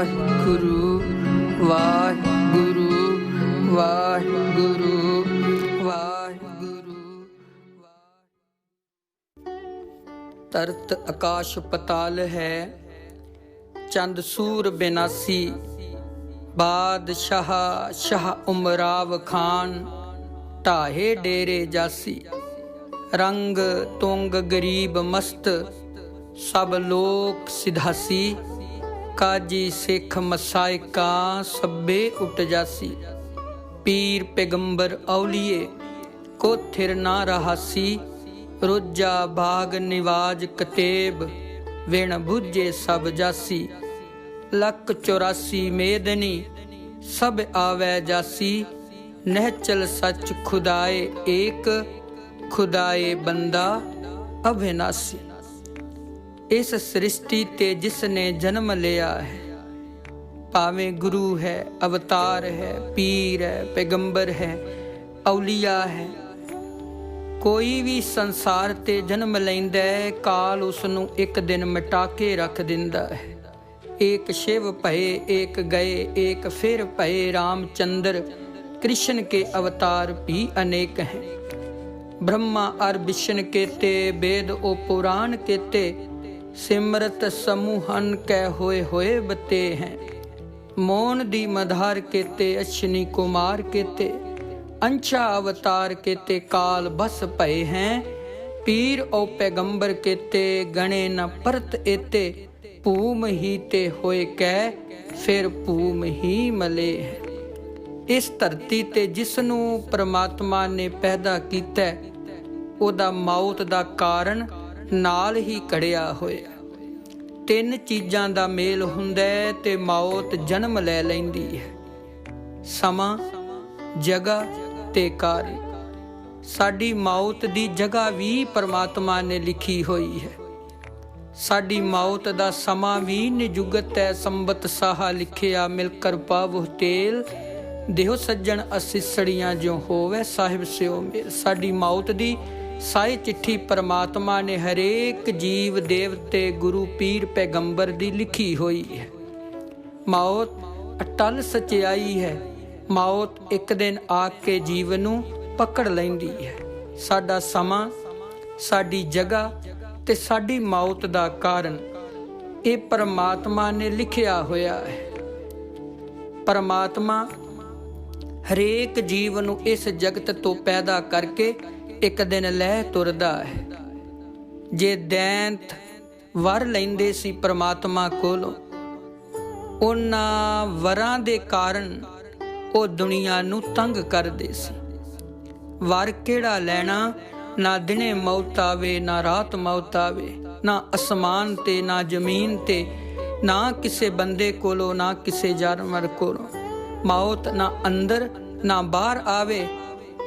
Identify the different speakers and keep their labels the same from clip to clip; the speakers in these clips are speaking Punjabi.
Speaker 1: ਵਾਹਿਗੁਰੂ ਵਾਹਿਗੁਰੂ ਵਾਹਿਗੁਰੂ ਵਾਹਿਗੁਰੂ ਤਰਤ ਆਕਾਸ਼ ਪਤਾਲ ਹੈ, ਚੰਦ ਸੂਰ ਬਿਨਾਸੀ। ਬਾਦਸ਼ਾਹ ਸ਼ਾਹ ਉਮਰਾਵ ਖਾਨ, ਢਾਹੇ ਡੇਰੇ ਜਾਸੀ। ਰੰਗ ਤੁੰਗ ਗਰੀਬ ਮਸਤ, ਸਭ ਲੋਕ ਸਿਧਾਸੀ। ਕਾਜੀ ਸਿੱਖ ਮਸਾਇਕਾ ਸਭੇ ਉਟ ਜਾਸੀ। ਪੀਰ ਪੈਗੰਬਰ ਔਲੀਏ, ਕੋ ਥਿਰ ਨਾ ਰਹਾਸੀ। ਰੋਜਾ ਬਾਗ ਨਿਵਾਜ ਕਤੇਬ, ਵਿਣ ਬੁੱਝੇ ਸਭ ਜਾਸੀ। ਲੱਕ 84 ਮੇਦਨੀ, ਸਭ ਆਵੈ ਜਾਸੀ। ਨਹਿਚਲ ਸੱਚ ਖੁਦਾਏ ਏਕ, ਖੁਦਾਏ ਬੰਦਾ ਅਭਿਨਾਸੀ। ਇਸ ਸ੍ਰਿਸ਼ਟੀ ਤੇ ਜਿਸ ਨੇ ਜਨਮ ਲਿਆ ਹੈ ਭਾਵੇਂ ਗੁਰੂ ਹੈ ਅਵਤਾਰ ਹੈ ਪੀਰ ਹੈ ਪੈਗੰਬਰ ਹੈ ਔਲੀਆ ਹੈ ਕੋਈ ਵੀ ਸੰਸਾਰ ਤੇ ਜਨਮ ਲੈਂਦਾ ਹੈ ਕਾਲ ਉਸ ਨੂੰ ਇੱਕ ਦਿਨ ਮਿਟਾ ਕੇ ਰੱਖ ਦਿੰਦਾ ਹੈ ਏਕ ਸ਼ਿਵ ਭਏ ਏਕ ਗਏ ਏਕ ਫਿਰ ਭਏ ਰਾਮਚੰਦਰ ਕ੍ਰਿਸ਼ਨ ਕੇ ਅਵਤਾਰ ਵੀ ਅਨੇਕ ਹੈ ब्रह्मा और विष्णु केते वेद ओ पुराण केते ਸਿਮਰਤ ਸਮੂਹਨ ਕੈ ਹੋਏ ਹੋਏ ਬਤੇ ਹੈ। ਮੋਨ ਦੀ ਮਧਾਰ ਕੇਤੇ ਅਸ਼ਨੀ ਕੁਮਾਰ ਕੇਤੇ ਅੰਛਾ ਅਵਤਾਰ ਕੇਤੇ ਕਾਲ ਬਸ ਭਏ ਹੈ। ਪੀਰ ਓ ਪੈਗੰਬਰ ਕੇਤੇ ਗਣੇ ਨ ਪਰਤ ਏਤੇ ਭੂਮ ਹੀ ਤੇ ਹੋਏ ਕੈ ਫਿਰ ਭੂਮ ਹੀ ਮਲੇ ਹੈ। ਇਸ ਧਰਤੀ ਤੇ ਜਿਸ ਨੂੰ ਪ੍ਰਮਾਤਮਾ ਨੇ ਪੈਦਾ ਕੀਤਾ ਹੈ, ਉਹਦਾ ਮੌਤ ਦਾ ਕਾਰਨ ਨਾਲ ਹੀ ਕੜਿਆ ਹੋਇਆ। ਤਿੰਨ ਚੀਜ਼ਾਂ ਦਾ ਮੇਲ ਹੁੰਦਾ ਤੇ ਮੌਤ ਜਨਮ ਲੈ ਲੈਂਦੀ ਹੈ। ਸਮਾਂ, ਜਗ੍ਹਾ ਤੇ ਕਾਰਨ ਸਾਡੀ ਮੌਤ ਦੀ ਜਗ੍ਹਾ ਵੀ ਪਰਮਾਤਮਾ ਨੇ ਲਿਖੀ ਹੋਈ ਹੈ। ਸਾਡੀ ਮੌਤ ਦਾ ਸਮਾਂ ਵੀ ਨਿਜੁਗਤ ਹੈ, ਸੰਬਤ ਸਾਹਾ ਲਿਖਿਆ ਮਿਲ ਕਰ ਪਾਵੋ ਤੇਲ। ਦੇਹੋ ਸੱਜਣ ਅਸਿਸੜੀਆਂ ਜੋ ਹੋਵੇ, ਸਾਹਿਬ ਸਿਓ ਮੇਲ। ਸਾਡੀ ਮੌਤ ਦੀ ਸਾਈ ਚਿੱਠੀ ਪਰਮਾਤਮਾ ਨੇ ਹਰੇਕ ਜੀਵ ਦੇਵਤੇ ਗੁਰੂ ਪੀਰ ਪੈਗੰਬਰ ਦੀ ਲਿਖੀ ਹੋਈ ਹੈ। ਮੌਤ ਅਟਲ ਸਚਾਈ ਹੈ। ਮੌਤ ਇੱਕ ਦਿਨ ਆ ਕੇ ਜੀਵ ਨੂੰ ਪਕੜ ਲੈਂਦੀ ਹੈ। ਸਾਡਾ ਸਮਾਂ, ਸਾਡੀ ਜਗ੍ਹਾ ਤੇ ਸਾਡੀ ਮੌਤ ਦਾ ਕਾਰਨ ਇਹ ਪਰਮਾਤਮਾ ਨੇ ਲਿਖਿਆ ਹੋਇਆ ਹੈ। ਪਰਮਾਤਮਾ ਹਰੇਕ ਜੀਵ ਨੂੰ ਇਸ ਜਗਤ ਤੋਂ ਪੈਦਾ ਕਰਕੇ ਇੱਕ ਦਿਨ ਲੈ ਤੁਰਦਾ ਹੈ। ਜੇ ਦੈਂਤ ਵਰ ਲੈਂਦੇ ਸੀ ਪ੍ਰਮਾਤਮਾ ਕੋਲੋਂ, ਉਹਨਾਂ ਵਰਾਂ ਦੇ ਕਾਰਨ ਉਹ ਦੁਨੀਆ ਨੂੰ ਤੰਗ ਕਰਦੇ ਸੀ। ਵਰ ਕਿਹੜਾ ਲੈਣਾ? ਨਾ ਦਿਨੇ ਮੌਤ ਆਵੇ, ਨਾ ਰਾਤ ਮੌਤ ਆਵੇ, ਨਾ ਅਸਮਾਨ ਤੇ, ਨਾ ਜ਼ਮੀਨ ਤੇ, ਨਾ ਕਿਸੇ ਬੰਦੇ ਕੋਲੋਂ, ਨਾ ਕਿਸੇ ਜਾਨਵਰ ਕੋਲੋਂ। ਮੌਤ ਨਾ ਅੰਦਰ, ਨਾ ਬਾਹਰ ਆਵੇ,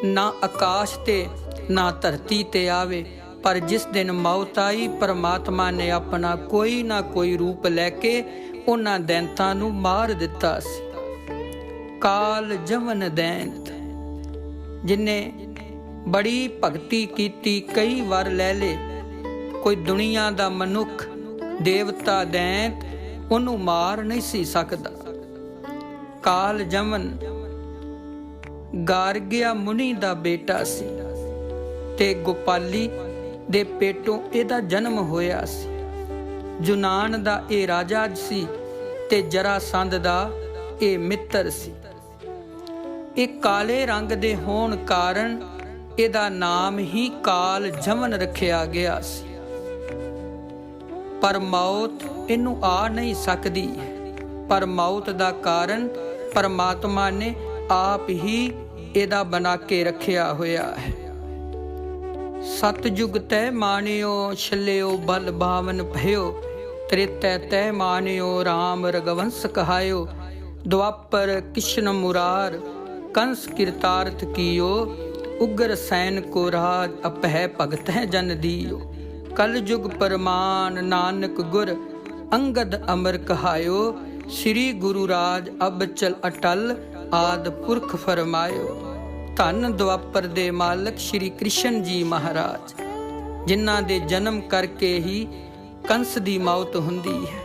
Speaker 1: ਨਾ ਆਕਾਸ਼ ਤੇ ਨਾ ਧਰਤੀ ਤੇ ਆਵੇ, ਪਰ ਜਿਸ ਦਿਨ ਮੌਤ ਆਈ, ਪਰਮਾਤਮਾ ਨੇ ਆਪਣਾ ਕੋਈ ਨਾ ਕੋਈ ਰੂਪ ਲੈ ਕੇ ਉਹਨਾਂ ਦੈਂਤਾਂ ਨੂੰ ਮਾਰ ਦਿੱਤਾ ਸੀ। ਕਾਲ ਜਵਨ ਦੈਂਤ, ਜਿਨੇ ਬੜੀ ਭਗਤੀ ਕੀਤੀ, ਕਈ ਵਾਰ ਲੈ ਲੇ। ਕੋਈ ਦੁਨੀਆ ਦਾ ਮਨੁੱਖ, ਦੇਵਤਾ ਦੈਂਤ, ਉਹਨੂੰ ਮਾਰ ਨਹੀਂ ਸੀ ਸਕਦਾ। ਕਾਲ ਜਮਨ ਗਾਰਗਿਆ ਮੁਨੀ ਦਾ ਬੇਟਾ ਸੀ। ਤੇ ਗੋਪਾਲੀ ਦੇ ਪੇਟੋਂ ਇਹਦਾ ਜਨਮ ਹੋਇਆ ਸੀ। ਜੁਨਾਨ ਦਾ ਇਹ ਰਾਜਾ ਸੀ ਤੇ ਜਰਾਸੰਦ ਦਾ ਇਹ ਮਿੱਤਰ ਸੀ। ਇਹ ਕਾਲੇ ਰੰਗ ਦੇ ਹੋਣ ਕਾਰਨ ਇਹਦਾ ਨਾਮ ਹੀ ਕਾਲ ਜਮਨ ਰੱਖਿਆ ਗਿਆ ਸੀ। ਪਰ ਮੌਤ ਇਹਨੂੰ ਆ ਨਹੀਂ ਸਕਦੀ। ਪਰ ਮੌਤ ਦਾ ਕਾਰਨ ਪਰਮਾਤਮਾ ਨੇ ਆਪ ਹੀ ਇਹਦਾ ਬਣਾ ਕੇ ਰੱਖਿਆ ਹੋਇਆ ਹੈ। ਸਤਜੁਗ ਤੈ ਮਾਨਿਓ ਛਲਿਓ, ਬਲ ਭਾਵਨ ਭਇਓ। ਤ੍ਰੇਤੈ ਤੈ ਮਾਨਿਓ RAM ਰਗਵੰਸ ਕਹਾਇਓ। ਦੁਆਪਰ ਕਿਸ਼ਨ ਮੁਰਾਰ, ਕੰਸ ਕਿਰਤਾਰਥ ਕੀਓ। ਉਗਰ ਸੈਨ ਕੋ ਰਾਜ ਅਪਹਿ ਭਗਤ ਹੈ ਜਨ ਦੀਓ। ਕਲ ਜੁਗ ਪਰਮਾਨ ਨਾਨਕ ਗੁਰ, ਅੰਗਦ ਅਮਰ ਕਹਾਇਓ। ਸ੍ਰੀ ਗੁਰੂ ਰਾਜ ਅਬ ਚਲ ਅਟਲ, ਆਦ ਪੁਰਖ ਫਰਮਾਇਓ। ਧੰਨ ਦੁਆਪਰ ਦੇ ਮਾਲਕ ਸ੍ਰੀ ਕ੍ਰਿਸ਼ਨ ਜੀ ਮਹਾਰਾਜ, ਜਿਨ੍ਹਾਂ ਦੇ ਜਨਮ ਕਰਕੇ ਹੀ ਕੰਸ ਦੀ ਮੌਤ ਹੁੰਦੀ ਹੈ,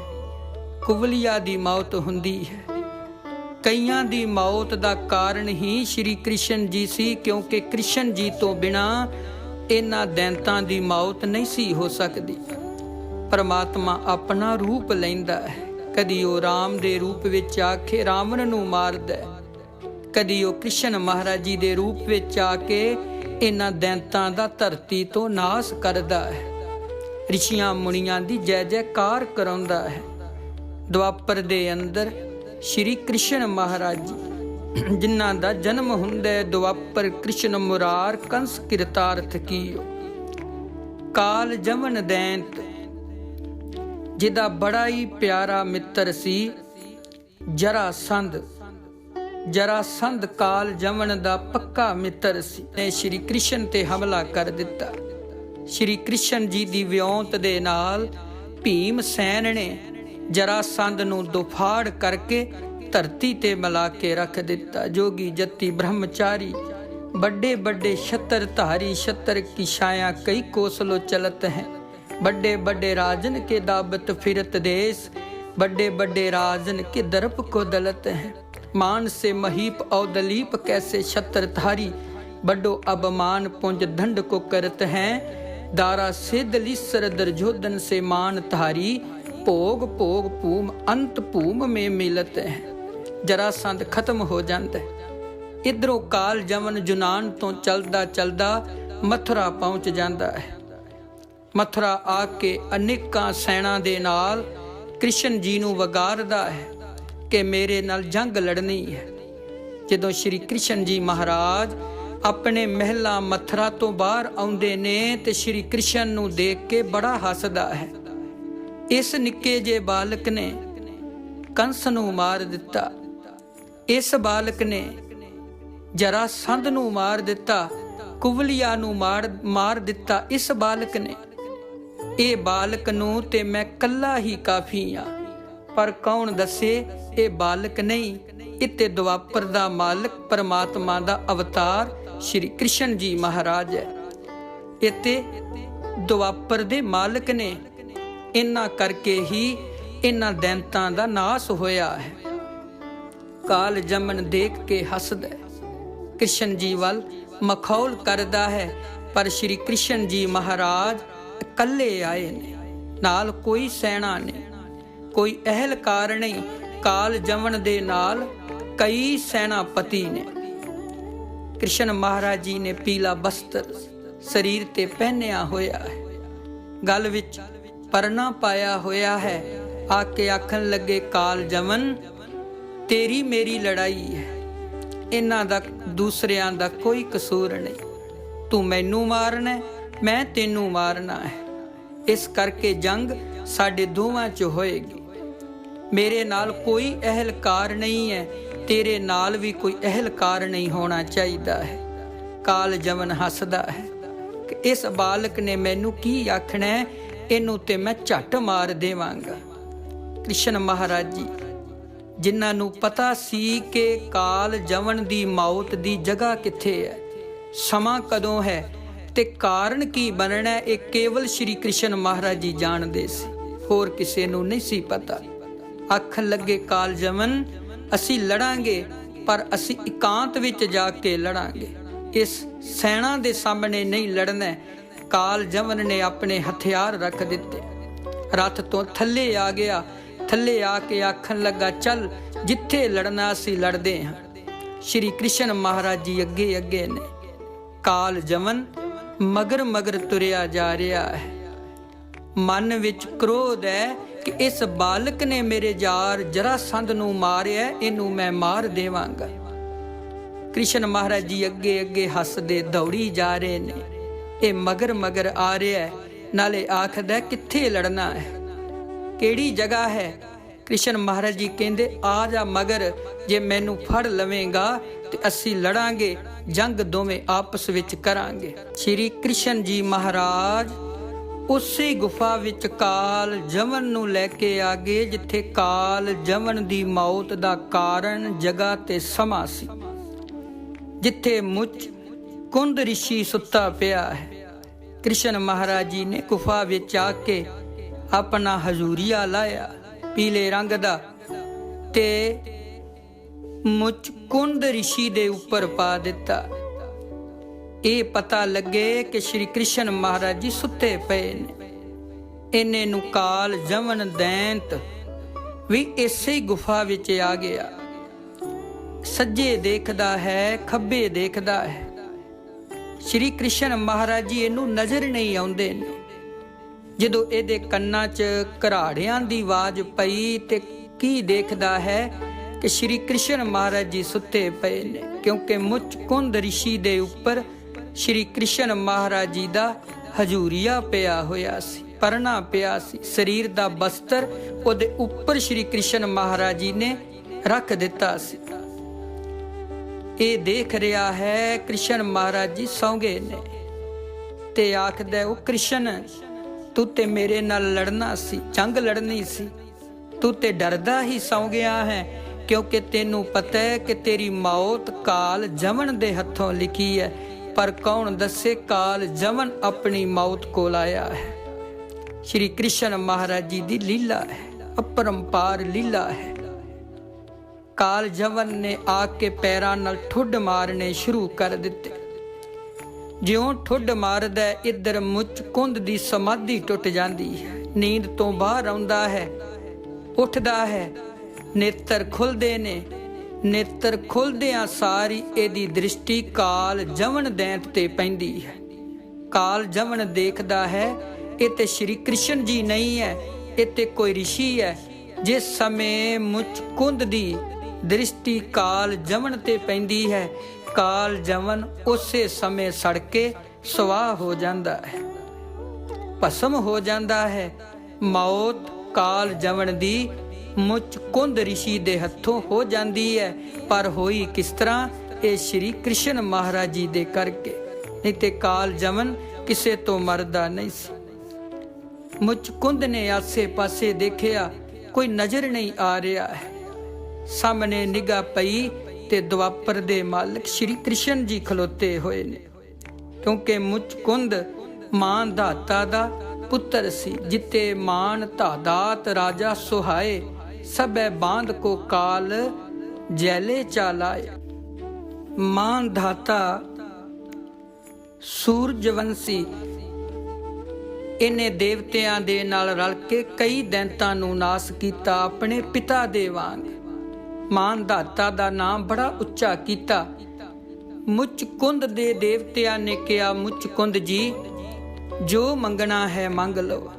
Speaker 1: ਕੁਵਲੀਆ ਦੀ ਮੌਤ ਹੁੰਦੀ ਹੈ। ਕਈਆਂ ਦੀ ਮੌਤ ਦਾ ਕਾਰਨ ਹੀ ਸ਼੍ਰੀ ਕ੍ਰਿਸ਼ਨ ਜੀ ਸੀ, ਕਿਉਂਕਿ ਕ੍ਰਿਸ਼ਨ ਜੀ ਤੋਂ ਬਿਨਾ ਇਹਨਾਂ ਦੈਂਤਾਂ ਦੀ ਮੌਤ ਨਹੀਂ ਸੀ ਹੋ ਸਕਦੀ। ਪਰਮਾਤਮਾ ਆਪਣਾ ਰੂਪ ਲੈਂਦਾ ਹੈ, ਕਦੀ ਉਹ ਰਾਮ ਦੇ ਰੂਪ ਵਿੱਚ ਆ ਕੇ ਰਾਵਣ ਨੂੰ ਮਾਰਦਾ ਹੈ ਕਦੀ ਉਹ ਕ੍ਰਿਸ਼ਨ ਮਹਾਰਾਜ ਜੀ ਦੇ ਰੂਪ ਵਿੱਚ ਆ ਕੇ ਇਹਨਾਂ ਦੈਂਤਾਂ ਦਾ ਧਰਤੀ ਤੋਂ ਨਾਸ ਕਰਦਾ ਹੈ। ਰਿਸ਼ੀਆਂ ਮੁਨੀਆਂ ਦੀ ਜੈ ਜੈਕਾਰ ਕਰਾਉਂਦਾ ਹੈ। ਦੁਆਪਰ ਦੇ ਅੰਦਰ ਸ਼੍ਰੀ ਕ੍ਰਿਸ਼ਨ ਮਹਾਰਾਜ ਜੀ, ਜਿਨ੍ਹਾਂ ਦਾ ਜਨਮ ਹੁੰਦਾ ਹੈ ਦੁਆਪਰ ਕ੍ਰਿਸ਼ਨ ਮੁਰਾਰ ਕੰਸ ਕਿਰਤਾਰਥ ਕੀਓ। ਕਾਲ ਜਮਨ ਦੈਂਤ, ਜਿਹਦਾ ਬੜਾ ਹੀ ਪਿਆਰਾ ਮਿੱਤਰ ਸੀ, ਜਰਾ ਜਰਾ ਸੰਧ ਕਾਲ ਜਮਨ ਦਾ ਪੱਕਾ ਮਿੱਤਰ ਸੀ। ਨੇ ਸ਼੍ਰੀ ਕ੍ਰਿਸ਼ਨ ਤੇ ਹਮਲਾ ਕਰ ਦਿੱਤਾ। ਸ਼੍ਰੀ ਕ੍ਰਿਸ਼ਨ ਜੀ ਦੀ ਵਿਉਂਤ ਦੇ ਨਾਲ ਭੀਮ ਸੈਨ ਨੇ ਜਰਾ ਸੰਧ ਨੂੰ ਦੁਫਾੜ ਕਰਕੇ ਧਰਤੀ ਤੇ ਮਲਾ ਕੇ ਰੱਖ ਦਿੱਤਾ। ਜੋਗੀ ਜੱਤੀ ਬ੍ਰਹਮਚਾਰੀ, ਵੱਡੇ ਵੱਡੇ ਛੱਤਰ ਧਾਰੀ ਛੱਤਰ ਕੀ ਛਾਇਆ ਕਈ ਕੋਸਲੋ ਚਲਤ ਹੈ। ਵੱਡੇ ਵੱਡੇ ਰਾਜਨ ਕੇ ਦਾਬਤ ਫਿਰਤ ਦੇਸ, ਵੱਡੇ ਵੱਡੇ ਰਾਜਨ ਕੇ ਦਰਪ ਕੋ ਦਲਤ ਹੈ। मान से महीप और दलीप कैसे छत्रधारी बड़ो अबमान पुंज दंड को करत हैं दारा से दलीसर दर्जोदन से मान धारी भोग भोग पूम अंत पूम में मिलत है जरा संत खत्म हो जाता है इधरों काल जमन जुनान तो चलदा चलदा मथुरा पहुंच जाता है ਮਥੁਰਾ ਆ ਕੇ ਅਨੇਕਾਂ ਸੈਨਾ ਦੇ ਨਾਲ ਕ੍ਰਿਸ਼ਨ ਜੀ ਨੂੰ ਵਗਾਰਦਾ ਹੈ ਕਿ ਮੇਰੇ ਨਾਲ ਜੰਗ ਲੜਨੀ ਹੈ। ਜਦੋਂ ਸ਼੍ਰੀ ਕ੍ਰਿਸ਼ਨ ਜੀ ਮਹਾਰਾਜ ਆਪਣੇ ਮਹਿਲਾ ਮਥੁਰਾ ਤੋਂ ਬਾਹਰ ਆਉਂਦੇ ਨੇ ਤੇ ਸ਼੍ਰੀ ਕ੍ਰਿਸ਼ਨ ਨੂੰ ਦੇਖ ਕੇ ਬੜਾ ਹੱਸਦਾ ਹੈ। ਇਸ ਨਿੱਕੇ ਜੇ ਬਾਲਕ ਨੇ ਕੰਸ ਨੂੰ ਮਾਰ ਦਿੱਤਾ। ਇਸ ਬਾਲਕ ਨੇ ਜਰਾ ਸੰਧ ਨੂੰ ਮਾਰ ਦਿੱਤਾ, ਕੁਵਲੀਆ ਨੂੰ ਮਾਰ ਮਾਰ ਦਿੱਤਾ। ਇਸ ਬਾਲਕ ਨੇ, ਇਹ ਬਾਲਕ ਨੂੰ ਤੇ ਮੈਂ ਕੱਲਾ ਹੀ ਕਾਫੀ ਆ ਪਰ ਕੌਣ ਦੱਸੇ ਇਹ ਬਾਲਕ ਨਹੀਂ? ਇਤੇ ਦੁਆਪਰ ਦਾ ਮਾਲਕ ਪਰਮਾਤਮਾ ਦਾ ਅਵਤਾਰ ਸ਼੍ਰੀ ਕ੍ਰਿਸ਼ਨ ਜੀ ਮਹਾਰਾਜ ਹੈ। ਇਤੇ ਦੁਆਪਰ ਦੇ ਮਾਲਕ ਨੇ। ਇਨਾ ਕਰਕੇ ਹੀ ਇਹਨਾਂ ਦੈਂਤਾਂ ਦਾ ਨਾਸ ਹੋਇਆ ਹੈ। ਕਾਲ ਜਮਨ ਦੇਖ ਕੇ ਹੱਸਦਾ ਕ੍ਰਿਸ਼ਨ ਜੀ ਵੱਲ ਮਖੌਲ ਕਰਦਾ ਹੈ, ਪਰ ਸ਼੍ਰੀ ਕ੍ਰਿਸ਼ਨ ਜੀ ਮਹਾਰਾਜ ਇਕੱਲੇ ਆਏ ਨੇ। ਨਾਲ ਕੋਈ ਸੈਨਾ ਨਹੀਂ। ਕੋਈ ਅਹਲਕਾਰ ਨਹੀਂ ਕਾਲ ਜਮਨ ਦੇ ਨਾਲ ਕਈ ਸੈਨਾਪਤੀ ਨੇ। ਕ੍ਰਿਸ਼ਨ ਮਹਾਰਾਜ ਜੀ ਨੇ ਪੀਲਾ ਬਸਤਰ ਸਰੀਰ ਤੇ ਪਹਿਨਿਆ ਹੋਇਆ ਹੈ। ਗਲ ਵਿੱਚ ਪਰਨਾ ਪਾਇਆ ਹੋਇਆ ਹੈ। ਆ ਕੇ ਆਖਣ ਲੱਗੇ, ਕਾਲ ਜਮਨ, ਤੇਰੀ ਮੇਰੀ ਲੜਾਈ ਹੈ। ਇਹਨਾਂ ਦਾ, ਦੂਸਰਿਆਂ ਦਾ ਕੋਈ ਕਸੂਰ ਨਹੀਂ। ਤੂੰ ਮੈਨੂੰ ਮਾਰਨਾ ਮੈਂ ਤੈਨੂੰ ਮਾਰਨਾ ਹੈ। ਇਸ ਕਰਕੇ ਜੰਗ ਸਾਡੇ ਦੋਵਾਂ 'ਚ ਹੋਏਗੀ। ਮੇਰੇ ਨਾਲ ਕੋਈ ਅਹਲਕਾਰ ਨਹੀਂ ਹੈ। ਤੇਰੇ ਨਾਲ ਵੀ ਕੋਈ ਅਹਲਕਾਰ ਨਹੀਂ ਹੋਣਾ ਚਾਹੀਦਾ ਹੈ। ਕਾਲ ਜਮਨ ਹੱਸਦਾ ਹੈ ਕਿ ਇਸ ਬਾਲਕ ਨੇ ਮੈਨੂੰ ਕੀ ਆਖਣਾ ਇਹਨੂੰ ਤੇ ਮੈਂ ਝੱਟ ਮਾਰ ਦੇਵਾਂਗਾ। ਕ੍ਰਿਸ਼ਨ ਮਹਾਰਾਜ ਜੀ ਜਿਨ੍ਹਾਂ ਨੂੰ ਪਤਾ ਸੀ ਕਿ ਕਾਲ ਜਵਨ ਦੀ ਮੌਤ ਦੀ ਜਗ੍ਹਾ ਕਿੱਥੇ ਹੈ, ਸਮਾਂ ਕਦੋਂ ਹੈ ਤੇ ਕਾਰਨ ਕੀ ਬਣਨਾ ਇਹ ਕੇਵਲ ਸ਼੍ਰੀ ਕ੍ਰਿਸ਼ਨ ਮਹਾਰਾਜ ਜੀ ਜਾਣਦੇ ਸੀ। ਹੋਰ ਕਿਸੇ ਨੂੰ ਨਹੀਂ ਸੀ ਪਤਾ। ਅੱਖ ਲੱਗੇ ਕਾਲ ਜਵਨ ਅਸੀਂ ਲੜਾਂਗੇ, ਪਰ ਅਸੀਂ ਇਕਾਂਤ ਵਿੱਚ ਜਾ ਕੇ ਲੜਾਂਗੇ। ਇਸ ਸੈਨਾ ਦੇ ਸਾਹਮਣੇ ਨਹੀਂ ਲੜਨਾ, ਕਾਲ ਜਮਨ ਨੇ ਆਪਣੇ ਹਥਿਆਰ ਰੱਖ ਦਿੱਤੇ। ਰੱਥ ਤੋਂ ਥੱਲੇ ਆ ਗਿਆ, ਥੱਲੇ ਆ ਕੇ ਆਖਣ ਲੱਗਾ, ਚੱਲ, ਜਿੱਥੇ ਲੜਨਾ ਸੀ ਲੜਦੇ ਹਾਂ। ਸ਼੍ਰੀ ਕ੍ਰਿਸ਼ਨ ਮਹਾਰਾਜ ਜੀ ਅੱਗੇ ਅੱਗੇ ਨੇ। ਕਾਲ ਜਮਨ ਮਗਰ ਮਗਰ ਤੁਰਿਆ ਜਾ ਰਿਹਾ ਹੈ। ਮਨ ਵਿੱਚ ਕ੍ਰੋਧ ਹੈ ਕਿ ਇਸ ਬਾਲਕ ਨੇ ਮੇਰੇ ਯਾਰ ਜਰਾ ਨੂੰ ਮਾਰਿਆ, ਇਹਨੂੰ ਮੈਂ ਮਾਰ ਦੇਵਾਂਗਾ। ਕ੍ਰਿਸ਼ਨ ਮਹਾਰਾਜ ਜੀ ਅੱਗੇ ਅੱਗੇ ਹੱਸਦੇ ਦੌੜੀ ਜਾ ਰਹੇ ਨੇ। ਇਹ ਮਗਰ ਮਗਰ ਆ ਰਿਹਾ ਨਾਲੇ ਆਖਦਾ ਕਿੱਥੇ ਲੜਨਾ ਹੈ? ਕਿਹੜੀ ਜਗ੍ਹਾ ਹੈ? ਕ੍ਰਿਸ਼ਨ ਮਹਾਰਾਜ ਜੀ ਕਹਿੰਦੇ, ਆ ਜਾ ਮਗਰ, ਜੇ ਮੈਨੂੰ ਫੜ ਲਵੇਂਗਾ ਤੇ ਅਸੀਂ ਲੜਾਂਗੇ, ਜੰਗ ਦੋਵੇਂ ਆਪਸ ਵਿੱਚ ਕਰਾਂਗੇ। ਸ਼੍ਰੀ ਕ੍ਰਿਸ਼ਨ ਜੀ ਮਹਾਰਾਜ ਉਸੇ ਗੁਫਾ ਵਿੱਚ ਕਾਲ ਜਮਨ ਨੂੰ ਲੈ ਕੇ ਆ ਗਏ, ਜਿੱਥੇ ਕਾਲ ਜਮਨ ਦੀ ਮੌਤ ਦਾ ਕਾਰਨ ਜਗ੍ਹਾ ਤੇ ਸਮਾਂ ਸੀ। ਜਿੱਥੇ ਮੁੱਚ ਕੁੰਦ ਰਿਸ਼ੀ ਸੁੱਤਾ ਪਿਆ ਹੈ। ਕ੍ਰਿਸ਼ਨ ਮਹਾਰਾਜ ਜੀ ਨੇ ਗੁਫਾ ਵਿੱਚ ਆ ਕੇ ਆਪਣਾ ਹਜ਼ੂਰੀਆ ਲਾਇਆ, ਪੀਲੇ ਰੰਗ ਦਾ ਤੇ ਮੁੱਚ ਕੁੰਦ ਰਿਸ਼ੀ ਦੇ ਉੱਪਰ ਪਾ ਦਿੱਤਾ। ਇਹ ਪਤਾ ਲੱਗੇ ਕਿ ਸ਼੍ਰੀ ਕ੍ਰਿਸ਼ਨ ਮਹਾਰਾਜ ਜੀ ਸੁੱਤੇ ਪਏ ਨੇ। ਇਹਨੇ ਨੂੰ ਕਾਲ ਜਮਨ ਦੈਂਤ ਵੀ ਇਸੇ ਹੀ ਗੁਫਾ ਵਿੱਚ ਆ ਗਿਆ। ਸੱਜੇ ਦੇਖਦਾ ਹੈ, ਖੱਬੇ ਦੇਖਦਾ ਹੈ। ਸ਼੍ਰੀ ਕ੍ਰਿਸ਼ਨ ਮਹਾਰਾਜ ਜੀ ਇਹਨੂੰ ਨਜ਼ਰ ਨਹੀਂ ਆਉਂਦੇ ਨੇ। ਜਦੋਂ ਇਹਦੇ ਕੰਨਾਂ 'ਚ ਘਰਾੜਿਆਂ ਦੀ ਆਵਾਜ਼ ਪਈ ਤੇ ਕੀ ਦੇਖਦਾ ਹੈ ਕਿ ਸ਼੍ਰੀ ਕ੍ਰਿਸ਼ਨ ਮਹਾਰਾਜ ਜੀ ਸੁੱਤੇ ਪਏ ਨੇ, ਕਿਉਂਕਿ ਮੁੱਚ ਕੁੰਦ ਰਿਸ਼ੀ ਦੇ ਉੱਪਰ ਸ਼੍ਰੀ ਕ੍ਰਿਸ਼ਨ ਮਹਾਰਾਜ ਜੀ ਦਾ ਹਜੂਰੀਆ ਪਿਆ ਹੋਇਆ ਸੀ, ਪਰਨਾ ਪਿਆ ਸੀ, ਸਰੀਰ ਦਾ ਬਸਤਰ ਉਹਦੇ ਉੱਪਰ ਸ਼੍ਰੀ ਕ੍ਰਿਸ਼ਨ ਮਹਾਰਾਜ ਜੀ ਨੇ ਰੱਖ ਦਿੱਤਾ ਸੀ। ਇਹ ਦੇਖ ਰਿਹਾ ਹੈ ਕ੍ਰਿਸ਼ਨ ਮਹਾਰਾਜ ਜੀ ਸੌਂਗੇ ਨੇ ਤੇ ਆਖਦਾ ਉਹ ਕ੍ਰਿਸ਼ਨ, ਤੂੰ ਤੇ ਮੇਰੇ ਨਾਲ ਲੜਨਾ ਸੀ, ਜੰਗ ਲੜਨੀ ਸੀ। ਤੂੰ ਤੇ ਡਰਦਾ ਹੀ ਸੌਂ ਗਿਆ ਹੈ, ਕਿਉਂਕਿ ਤੈਨੂੰ ਪਤਾ ਹੈ ਕਿ ਤੇਰੀ ਮੌਤ ਕਾਲ ਜਮਨ ਦੇ ਹੱਥੋਂ ਲਿਖੀ ਹੈ। ਪਰ ਕੌਣ ਦੱਸੇ ਕਾਲ ਜਮਨ ਆਪਣੀ ਮੌਤ ਕੋਲ ਆਇਆ ਹੈ? ਸ਼੍ਰੀ ਕ੍ਰਿਸ਼ਨ ਮਹਾਰਾਜ ਜੀ ਦੀ ਲੀਲਾ ਹੈ ਅਪਰੰਪਾਰ ਲੀਲਾ ਹੈ। ਕਾਲ ਜਵਨ ਨੇ ਆ ਕੇ ਪੈਰਾਂ ਨਾਲ ਠੁੱਡ ਮਾਰਨੇ ਸ਼ੁਰੂ ਕਰ ਦਿੱਤੇ। ਜਿਉਂ ਠੁੱਡ ਮਾਰਦਾ ਹੈ, ਇੱਧਰ ਮੁੱਚ ਕੁੰਦ ਦੀ ਸਮਾਧੀ ਟੁੱਟ ਜਾਂਦੀ ਹੈ। ਨੀਂਦ ਤੋਂ ਬਾਹਰ ਆਉਂਦਾ ਹੈ ਉੱਠਦਾ ਹੈ ਨੇਤਰ ਖੁੱਲਦੇ ਨੇ ਨੇਤਰ ਖੁੱਲਦਿਆਂ ਸਾਰੀ ਇਹਦੀ ਦ੍ਰਿਸ਼ਟੀ ਕਾਲ ਜਵਨ ਦੈਂਤ ਤੇ ਪੈਂਦੀ ਹੈ। ਕਾਲ ਜਵਨ ਦੇਖਦਾ ਹੈ, ਇਹ ਤੇ ਸ਼੍ਰੀ ਕ੍ਰਿਸ਼ਨ ਜੀ ਨਹੀਂ ਹੈ, ਇਹ ਤੇ ਕੋਈ ਰਿਸ਼ੀ ਹੈ। ਜਿਸ ਸਮੇਂ ਮੁੱਚ ਦੀ ਦ੍ਰਿਸ਼ਟੀ ਕਾਲ ਜਵਨ ਤੇ ਪੈਂਦੀ ਹੈ, ਕਾਲ ਜਵਨ ਉਸੇ ਸਮੇਂ ਸੜ ਕੇ ਸਵਾਹ ਹੋ ਜਾਂਦਾ ਹੈ। ਭਸਮ ਹੋ ਜਾਂਦਾ ਹੈ। ਮੌਤ ਕਾਲ ਜਵਨ ਦੀ ਮੁੱਚ ਕੁੰਦ ਰਿਸ਼ੀ ਦੇ ਹੱਥੋਂ ਹੋ ਜਾਂਦੀ ਹੈ ਪਰ ਹੋਈ ਕਿਸ ਤਰ੍ਹਾਂ? ਇਹ ਸ਼੍ਰੀ ਕ੍ਰਿਸ਼ਨ ਮਹਾਰਾਜ ਜੀ ਦੇ ਕਰਕੇ। ਨਹੀਂ ਤੇ ਕਾਲ ਜਵਨ ਕਿਸੇ ਤੋਂ ਮਰਦਾ ਨਹੀਂ ਸੀ। ਮੁੱਚ ਕੁੰਦ ਨੇ ਆਸੇ ਪਾਸੇ ਦੇਖਿਆ, ਕੋਈ ਨਜ਼ਰ ਨਹੀਂ ਆ ਰਿਹਾ ਹੈ। ਸਾਹਮਣੇ ਨਿਗਾਹ ਪਈ ਤੇ ਦੁਆਪਰ ਦੇ ਮਾਲਕ ਸ਼੍ਰੀ ਕ੍ਰਿਸ਼ਨ ਜੀ ਖਲੋਤੇ ਹੋਏ ਨੇ। ਕਿਉਂਕਿ ਮੁਚਕੁੰਦ ਮਾਨ ਦਾਤਾ ਦਾ ਪੁੱਤਰ ਸੀ ਜਿੱਤੇ ਮਾਨ ਧਾਦਾਤ ਰਾਜਾ ਸੁਹਾਏ ਸਭੈ ਬਾਂਧ ਕੋ ਕਾਲ, ਜੈਲੇ ਚਾਲਾਏ ਮਾਨ ਧਾਤਾ, ਸੂਰਜਵੰਸ਼ੀ। ਇਹਨੇ ਦੇਵਤਿਆਂ ਦੇ ਨਾਲ ਰਲ ਕੇ ਕਈ ਦੈਂਤਾਂ ਨੂੰ ਨਾਸ ਕੀਤਾ, ਆਪਣੇ ਪਿਤਾ ਦੇ ਵਾਂਗ। ਮਾਨ ਦਾਤਾ ਦਾ ਨਾਮ ਬੜਾ ਉੱਚਾ ਕੀਤਾ। ਮੁਚਕੁੰਦ ਦੇ ਦੇਵਤਿਆਂ ਨੇ ਕਿਹਾ ਮੁਚਕੁੰਦ ਜੀ, ਜੋ ਮੰਗਣਾ ਹੈ ਮੰਗ ਲਓ।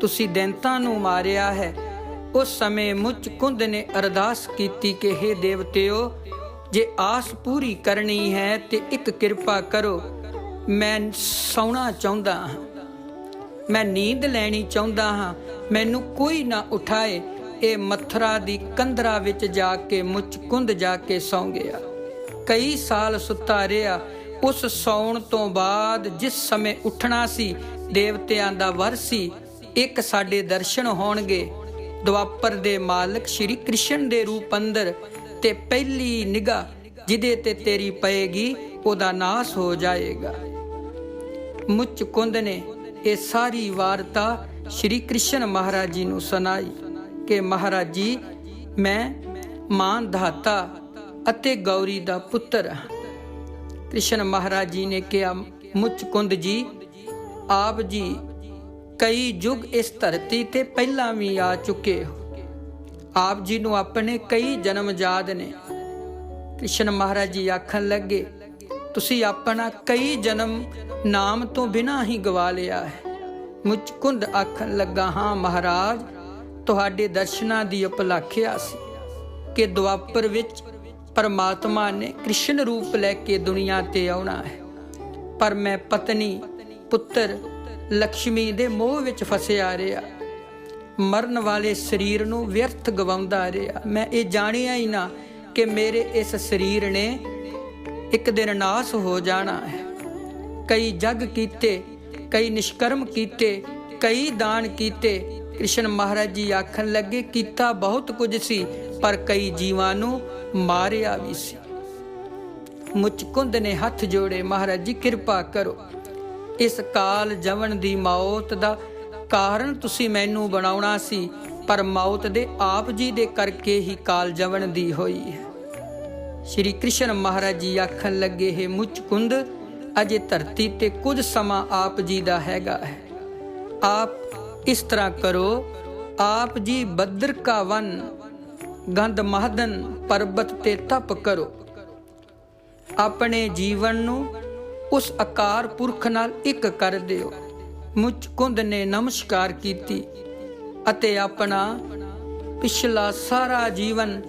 Speaker 1: ਤੁਸੀਂ ਦੈਂਤਾਂ ਨੂੰ ਮਾਰਿਆ ਹੈ ਉਸ ਸਮੇਂ ਮੁੱਚ ਕੁੰਦ ਨੇ ਅਰਦਾਸ ਕੀਤੀ ਕਿ हे ਦੇਵਤਿਓ, ਜੇ ਆਸ ਪੂਰੀ ਕਰਨੀ ਹੈ ਤੇ ਇੱਕ ਕਿਰਪਾ ਕਰੋ। ਮੈਂ ਸੌਣਾ ਚਾਹੁੰਦਾ ਹਾਂ। ਮੈਂ ਨੀਂਦ ਲੈਣੀ ਚਾਹੁੰਦਾ ਹਾਂ। ਮੈਨੂੰ ਕੋਈ ਨਾ ਉਠਾਏ। ਇਹ ਮਥਰਾ ਦੀ ਕੰਦਰਾ ਵਿੱਚ ਜਾ ਕੇ ਮੁੱਚਕੁੰਦ ਜਾ ਕੇ ਸੌਂ ਗਿਆ। ਕਈ ਸਾਲ ਸੁੱਤਾ ਰਿਹਾ। ਉਸ ਸੌਣ ਤੋਂ ਬਾਅਦ ਜਿਸ ਸਮੇਂ ਉੱਠਣਾ ਸੀ, ਦੇਵਤਿਆਂ ਦਾ ਵਰ ਸੀ, ਇੱਕ ਸਾਡੇ ਦਰਸ਼ਨ ਹੋਣਗੇ। ਦੁਆਪਰ ਦੇ ਮਾਲਕ ਸ਼੍ਰੀ ਕ੍ਰਿਸ਼ਨ ਦੇ ਰੂਪ ਅੰਦਰ ਤੇ ਪਹਿਲੀ ਨਿਗਾਹ ਜਿਹਦੇ ਤੇ ਤੇਰੀ ਪਏਗੀ, ਉਹਦਾ ਨਾਸ ਹੋ ਜਾਏਗਾ। ਮੁੱਚ ਕੁੰਦ ਨੇ ਇਹ ਸਾਰੀ ਵਾਰਤਾ ਸ਼੍ਰੀ ਕ੍ਰਿਸ਼ਨ ਮਹਾਰਾਜ ਜੀ ਨੂੰ ਸੁਣਾਈ ਕਿ ਮਹਾਰਾਜ ਜੀ, ਮੈਂ ਮਾਨ ਦਾਤਾ ਅਤੇ ਗੌਰੀ ਦਾ ਪੁੱਤਰ ਹਾਂ। ਕ੍ਰਿਸ਼ਨ ਮਹਾਰਾਜ ਜੀ ਨੇ ਕਿਹਾ, ਮੁੱਚ ਕੁੰਦ ਜੀ, ਆਪ ਜੀ ਕਈ ਯੁੱਗ ਇਸ ਧਰਤੀ ਤੇ ਪਹਿਲਾਂ ਵੀ ਆ ਚੁੱਕੇ ਹੋ। ਆਪ ਜੀ ਨੂੰ ਆਪਣੇ ਕਈ ਜਨਮ ਯਾਦ ਨੇ। ਕ੍ਰਿਸ਼ਨ ਮਹਾਰਾਜ ਜੀ ਆਖਣ ਲੱਗੇ, ਤੁਸੀਂ ਆਪਣਾ ਕਈ ਜਨਮ ਨਾਮ ਤੋਂ ਬਿਨਾ ਹੀ ਗਵਾ ਲਿਆ ਹੈ। ਮੁੱਚ ਆਖਣ ਲੱਗਾ, ਹਾਂ ਮਹਾਰਾਜ, ਤੁਹਾਡੇ ਦਰਸ਼ਨਾਂ ਦੀ ਉਪਲੱਖਿਆ ਸੀ ਕਿ ਦੁਆਪਰ ਵਿੱਚ ਪਰਮਾਤਮਾ ਨੇ ਕ੍ਰਿਸ਼ਨ ਰੂਪ ਲੈ ਕੇ ਦੁਨੀਆ ਤੇ ਆਉਣਾ ਹੈ। ਪਰ ਮੈਂ ਪਤਨੀ, ਪੁੱਤਰ ਲక్ష్ਮੀ ਦੇ ਮੋਹ ਵਿੱਚ ਫਸਿਆ ਰਿਹਾ। ਮਰਨ ਵਾਲੇ ਸਰੀਰ ਨੂੰ ਵਿਅਰਥ ਗਵਾਉਂਦਾ ਰਿਹਾ। ਮੈਂ ਇਹ ਜਾਣਿਆ ਹੀ ਨਾ ਕਿ ਮੇਰੇ ਇਸ ਸਰੀਰ ਨੇ ਇੱਕ ਦਿਨ ਨਾਸ ਹੋ ਜਾਣਾ ਹੈ। ਕਈ ਜਗ ਕੀਤੇ, ਕਈ ਨਿਸ਼ਕਰਮ ਕੀਤੇ, ਕਈ ਦਾਨ ਕੀਤੇ। ਕ੍ਰਿਸ਼ਨ ਮਹਾਰਾਜ ਜੀ ਆਖਣ ਲੱਗੇ, ਕੀਤਾ ਬਹੁਤ ਕੁਝ ਸੀ, ਪਰ ਕਈ ਜੀਵਾਂ ਨੂੰ ਮਾਰਿਆ ਵੀ ਸੀ। ਮੁਚਕੁੰਦ ਨੇ ਹੱਥ ਜੋੜੇ, ਮਹਾਰਾਜ ਜੀ ਕਿਰਪਾ ਕਰੋ। ਇਸ ਕਾਲ ਜਵਨ ਦੀ ਮੌਤ ਦਾ ਕਾਰਨ ਤੁਸੀਂ ਮੈਨੂੰ ਬਣਾਉਣਾ ਸੀ, ਪਰ ਮੌਤ ਦੇ ਆਪ ਜੀ ਦੇ ਕਰਕੇ ਹੀ ਕਾਲ ਜਵਨ ਦੀ ਹੋਈ ਹੈ। ਸ਼੍ਰੀ ਕ੍ਰਿਸ਼ਨ ਮਹਾਰਾਜ ਜੀ ਆਖਣ ਲੱਗੇ, ਹੈ ਮੁੱਚ ਅਜੇ ਧਰਤੀ ਤੇ ਕੁਝ ਸਮਾਂ ਆਪ ਜੀ ਦਾ ਹੈਗਾ ਹੈ। ਆਪ ਇਸ ਤਰ੍ਹਾਂ ਕਰੋ, ਆਪ ਜੀ ਬੱਦਰ ਕਾ ਵਨ, ਗੰਧ ਮਹਦਨ ਪਰਬਤ ਤੇ ਤਪ ਕਰੋ। ਆਪਣੇ ਜੀਵਨ ਨੂੰ ਉਸ ਆਕਾਰ ਪੁਰਖ ਨਾਲ ਇੱਕ ਕਰ ਦਿਓ। ਮੁੱਚ ਕੁੰਦ ਨੇ ਨਮਸਕਾਰ ਕੀਤੀ ਅਤੇ ਆਪਣਾ ਪਿਛਲਾ ਸਾਰਾ ਜੀਵਨ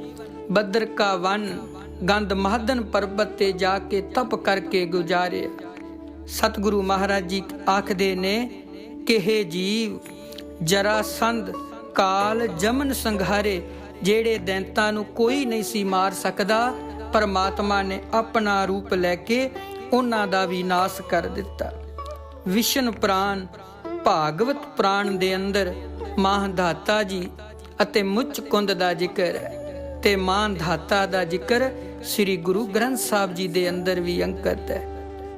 Speaker 1: ਬੱਦਰ ਕਾ ਵਨ ਗੰਧ ਮਹਦਨ ਪਰਬਤ ਤੇ ਜਾ ਕੇ ਤਪ ਕਰਕੇ ਗੁਜ਼ਾਰਿਆ। ਸਤਿਗੁਰੂ ਮਹਾਰਾਜ ਜੀ ਆਖਦੇ ਨੇ ਕਿ हे ਜੀਵ, ਜਰਾ ਸੰਧ ਕਾਲ ਜਮਨ ਸੰਘਾਰੇ, ਜਿਹੜੇ ਦੈਂਤਾਂ ਨੂੰ ਕੋਈ ਨਹੀਂ ਸੀ ਮਾਰ ਸਕਦਾ, ਪਰਮਾਤਮਾ ਨੇ ਆਪਣਾ ਰੂਪ ਲੈ ਕੇ ਉਹਨਾਂ ਦਾ ਵੀ ਨਾਸ ਕਰ ਦਿੱਤਾ। ਵਿਸ਼ਨ ਪ੍ਰਾਨ ਭਾਗਵਤ ਪ੍ਰਾਨ ਦੇ ਅੰਦਰ ਮਾਹਧਾਤਾ ਜੀ ਅਤੇ ਮੁੱਚ ਕੁੰਦ ਦਾ ਜ਼ਿਕਰ ਹੈ ਤੇ ਮਾਹਧਾਤਾ ਦਾ ਜ਼ਿਕਰ ਸ੍ਰੀ ਗੁਰੂ ਗ੍ਰੰਥ ਸਾਹਿਬ ਜੀ ਦੇ ਅੰਦਰ ਵੀ ਅੰਕਿਤ ਹੈ।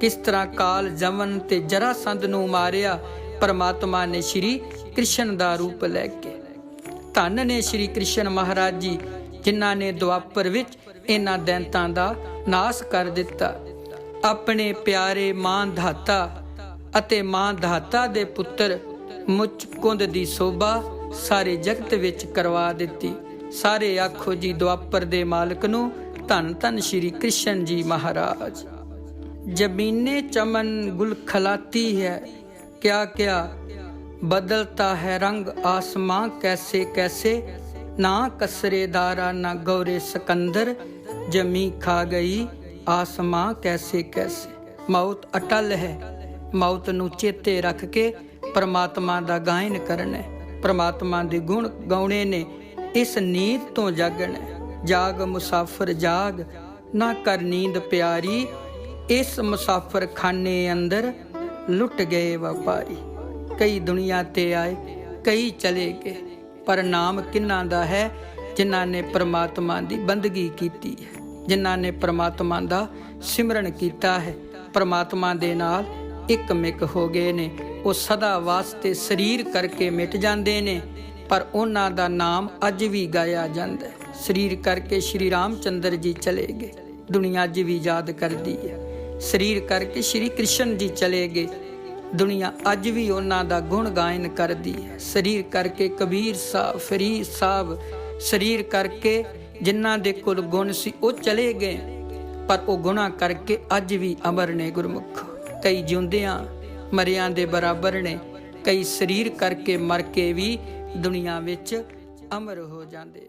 Speaker 1: ਕਿਸ ਤਰ੍ਹਾਂ ਕਾਲ ਜਮਨ ਤੇ ਜਰਾਸੰਧ ਨੂੰ ਮਾਰਿਆ ਪਰਮਾਤਮਾ ਨੇ ਸ੍ਰੀ ਕ੍ਰਿਸ਼ਨ ਦਾ ਰੂਪ ਲੈ ਕੇ। ਧੰਨ ਨੇ ਸ੍ਰੀ ਕ੍ਰਿਸ਼ਨ ਮਹਾਰਾਜ ਜੀ, ਜਿਨ੍ਹਾਂ ਨੇ ਦੁਆਪਰ ਵਿੱਚ ਇਹਨਾਂ ਦੈਂਤਾਂ ਦਾ ਨਾਸ ਕਰ ਦਿੱਤਾ। ਆਪਣੇ ਪਿਆਰੇ ਮਾਂ ਧਾਤਾ ਅਤੇ ਮਾਂ ਦਾਤਾ ਦੇ ਪੁੱਤਰ ਮੁਚਕੁੰਦ ਦੀ ਸੋਭਾ ਸਾਰੇ ਜਗਤ ਵਿੱਚ ਕਰਵਾ ਦਿੱਤੀ। ਸਾਰੇ ਆਖੋ ਜੀ ਦੁਆਪਰ ਦੇ ਮਾਲਕ ਨੂੰ ਧੰਨ ਧੰਨ ਸ਼੍ਰੀ ਕ੍ਰਿਸ਼ਨ ਜੀ ਮਹਾਰਾਜ। ਜਮੀਨੇ ਚਮਨ ਗੁਲ ਖਲਾਤੀ ਹੈ, ਕਿਆ ਕਿਆ ਬਦਲਤਾ ਹੈ ਰੰਗ ਆਸਮਾਂ ਕੈਸੇ ਕੈਸੇ, ਨਾ ਕਸਰੇ ਦਾਰਾ ਨਾ ਗੌਰੇ ਸਕੰਦਰ ਜਮੀ ਖਾ ਗਈ ਆਸਮਾਂ ਕੈਸੇ ਕੈਸੇ? ਮੌਤ ਅਟਲ ਹੈ। ਮੌਤ ਨੂੰ ਚੇਤੇ ਰੱਖ ਕੇ ਪ੍ਰਮਾਤਮਾ ਦਾ ਗਾਇਨ ਕਰਨਾ ਹੈ। ਪ੍ਰਮਾਤਮਾ ਦੇ ਗੁਣ ਗਾਉਣੇ ਨੇ। ਇਸ ਨੀਂਦ ਤੋਂ ਜਾਗਣਾ ਜਾਗ ਮੁਸਾਫਰ ਜਾਗ, ਨਾ ਕਰ ਨੀਂਦ ਪਿਆਰੀ। ਇਸ ਮੁਸਾਫਰ ਖਾਨੇ ਅੰਦਰ ਲੁੱਟ ਗਏ ਵਪਾਰੀ। ਕਈ ਦੁਨੀਆ ਤੇ ਆਏ, ਕਈ ਚਲੇ ਗਏ। ਪਰ ਨਾਮ ਕਿੰਨਾ ਦਾ ਹੈ, ਜਿਨ੍ਹਾਂ ਨੇ ਪ੍ਰਮਾਤਮਾ ਦੀ ਬੰਦਗੀ ਕੀਤੀ ਹੈ? ਜਿਨ੍ਹਾਂ ਨੇ ਪ੍ਰਮਾਤਮਾ ਦਾ ਸਿਮਰਨ ਕੀਤਾ ਹੈ। ਪ੍ਰਮਾਤਮਾ ਦੇ ਨਾਲ ਇੱਕ ਮਿਕ ਹੋ ਗਏ ਨੇ। ਉਹ ਸਦਾ ਵਾਸਤੇ ਸਰੀਰ ਕਰਕੇ ਮਿਟ ਜਾਂਦੇ ਨੇ, ਪਰ ਉਹਨਾਂ ਦਾ ਨਾਮ ਅੱਜ ਵੀ ਗਾਇਆ ਜਾਂਦਾ ਹੈ। ਸਰੀਰ ਕਰਕੇ ਸ਼੍ਰੀ ਰਾਮਚੰਦਰ ਜੀ ਚਲੇ ਗਏ। ਦੁਨੀਆ ਅੱਜ ਵੀ ਯਾਦ ਕਰਦੀ ਹੈ। ਸਰੀਰ ਕਰਕੇ ਸ਼੍ਰੀ ਕ੍ਰਿਸ਼ਨ ਜੀ ਚਲੇ ਗਏ। ਦੁਨੀਆ ਅੱਜ ਵੀ ਉਹਨਾਂ ਦਾ ਗੁਣ ਗਾਇਨ ਕਰਦੀ ਹੈ। ਸਰੀਰ ਕਰਕੇ ਕਬੀਰ ਸਾਹਿਬ, ਫਰੀਦ ਸਾਹਿਬ, ਸਰੀਰ ਕਰਕੇ ਜਿਨ੍ਹਾਂ ਦੇ ਕੋਲ ਗੁਣ ਸੀ, ਉਹ ਚਲੇ ਗਏ। ਪਰ ਉਹ ਗੁਣਾ ਕਰਕੇ ਅੱਜ ਵੀ ਅਮਰ ਨੇ ਗੁਰਮੁਖ। ਕਈ ਜਿਉਂਦਿਆਂ ਮਰਿਆਂ ਦੇ ਬਰਾਬਰ ਨੇ, ਕਈ ਸਰੀਰ ਕਰਕੇ ਮਰ ਕੇ ਵੀ ਦੁਨੀਆ ਵਿੱਚ ਅਮਰ ਹੋ ਜਾਂਦੇ